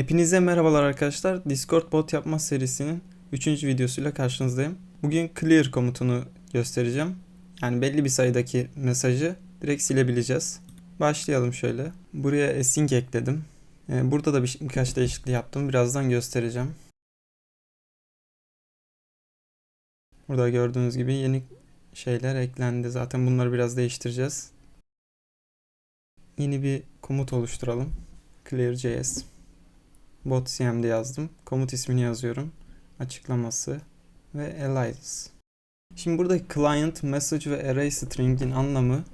Hepinize merhabalar arkadaşlar. Discord bot yapma serisinin 3. videosuyla karşınızdayım. Bugün clear komutunu göstereceğim. Yani belli bir sayıdaki mesajı direkt silebileceğiz. Başlayalım şöyle. Buraya async ekledim. Ee, Burada da bir, birkaç değişiklik yaptım. Birazdan göstereceğim. Burada gördüğünüz gibi yeni şeyler eklendi. Zaten bunları biraz değiştireceğiz. Yeni bir komut oluşturalım. Clear.js bot cmd yazdım. Komut ismini yazıyorum. Açıklaması ve alias. Şimdi burada client, message ve array string'in anlamı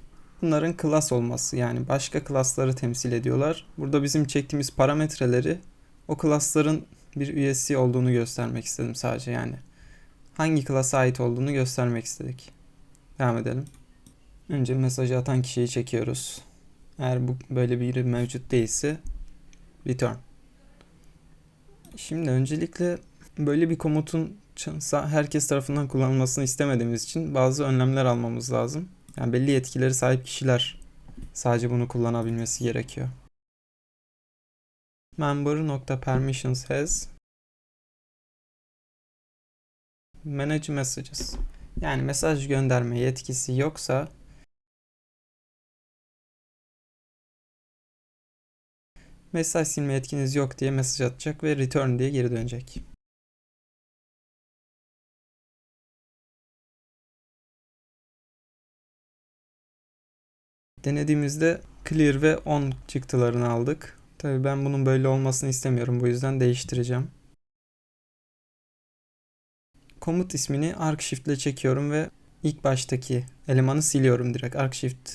bunların class olması. Yani başka class'ları temsil ediyorlar. Burada bizim çektiğimiz parametreleri o class'ların bir üyesi olduğunu göstermek istedim sadece yani. Hangi class'a ait olduğunu göstermek istedik. Devam edelim. Önce mesajı atan kişiyi çekiyoruz. Eğer bu böyle biri mevcut değilse return. Şimdi öncelikle böyle bir komutun herkes tarafından kullanılmasını istemediğimiz için bazı önlemler almamız lazım. Yani belli yetkileri sahip kişiler sadece bunu kullanabilmesi gerekiyor. Member.permissions has manage messages. Yani mesaj gönderme yetkisi yoksa mesaj silme yetkiniz yok diye mesaj atacak ve return diye geri dönecek. Denediğimizde clear ve on çıktılarını aldık. Tabii ben bunun böyle olmasını istemiyorum. Bu yüzden değiştireceğim. Komut ismini arcshift ile çekiyorum ve ilk baştaki elemanı siliyorum direkt. Arcshift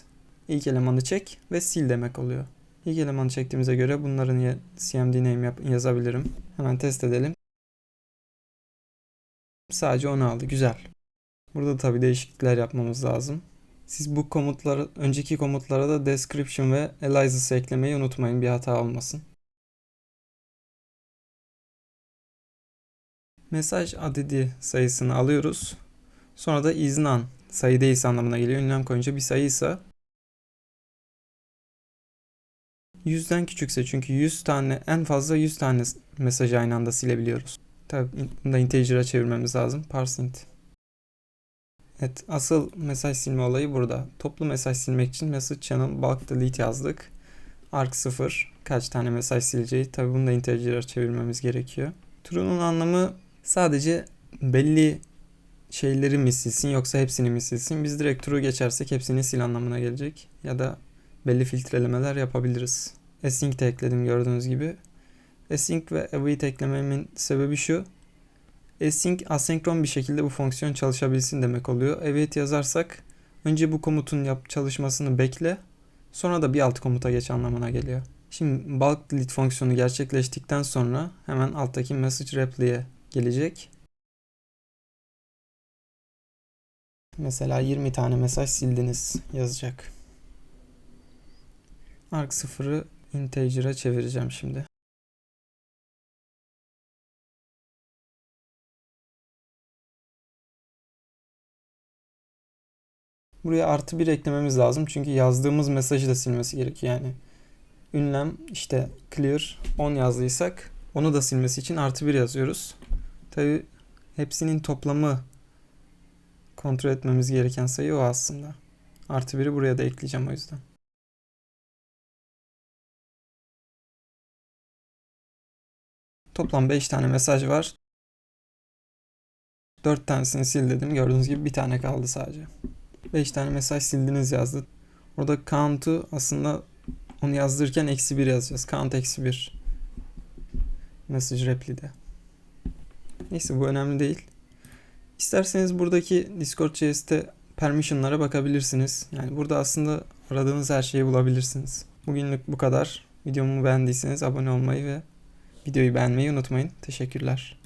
ilk elemanı çek ve sil demek oluyor. İlk elemanı çektiğimize göre bunların cmd name yazabilirim. Hemen test edelim. Sadece onu aldı. Güzel. Burada tabi değişiklikler yapmamız lazım. Siz bu komutları, önceki komutlara da description ve aliases eklemeyi unutmayın bir hata olmasın. Mesaj adedi sayısını alıyoruz. Sonra da iznan sayı değilse anlamına geliyor. Ünlem koyunca bir sayıysa 100'den küçükse çünkü 100 tane en fazla 100 tane mesaj aynı anda silebiliyoruz. Tabi bunu da integer'a çevirmemiz lazım. Parse int. Evet asıl mesaj silme olayı burada. Toplu mesaj silmek için message channel bulk delete yazdık. Arc 0 kaç tane mesaj sileceği tabi bunu da integer'a çevirmemiz gerekiyor. True'nun anlamı sadece belli şeyleri mi silsin yoksa hepsini mi silsin? Biz direkt true geçersek hepsini sil anlamına gelecek. Ya da belli filtrelemeler yapabiliriz. Async de ekledim gördüğünüz gibi. Async ve await eklememin sebebi şu. Async asenkron bir şekilde bu fonksiyon çalışabilsin demek oluyor. Await yazarsak önce bu komutun yap çalışmasını bekle. Sonra da bir alt komuta geç anlamına geliyor. Şimdi bulk delete fonksiyonu gerçekleştikten sonra hemen alttaki message reply'e gelecek. Mesela 20 tane mesaj sildiniz yazacak. Arc 0'ı integer'a çevireceğim şimdi. Buraya artı bir eklememiz lazım. Çünkü yazdığımız mesajı da silmesi gerekiyor. Yani ünlem işte clear 10 yazdıysak onu da silmesi için artı bir yazıyoruz. Tabi hepsinin toplamı kontrol etmemiz gereken sayı o aslında. Artı biri buraya da ekleyeceğim o yüzden. Toplam 5 tane mesaj var. 4 tanesini sil dedim. Gördüğünüz gibi bir tane kaldı sadece. 5 tane mesaj sildiniz yazdı. Orada count'u aslında onu yazdırırken eksi 1 yazacağız. Count eksi 1. Message reply'de. Neyse bu önemli değil. İsterseniz buradaki Discord.js'te permission'lara bakabilirsiniz. Yani burada aslında aradığınız her şeyi bulabilirsiniz. Bugünlük bu kadar. Videomu beğendiyseniz abone olmayı ve videoyu beğenmeyi unutmayın. Teşekkürler.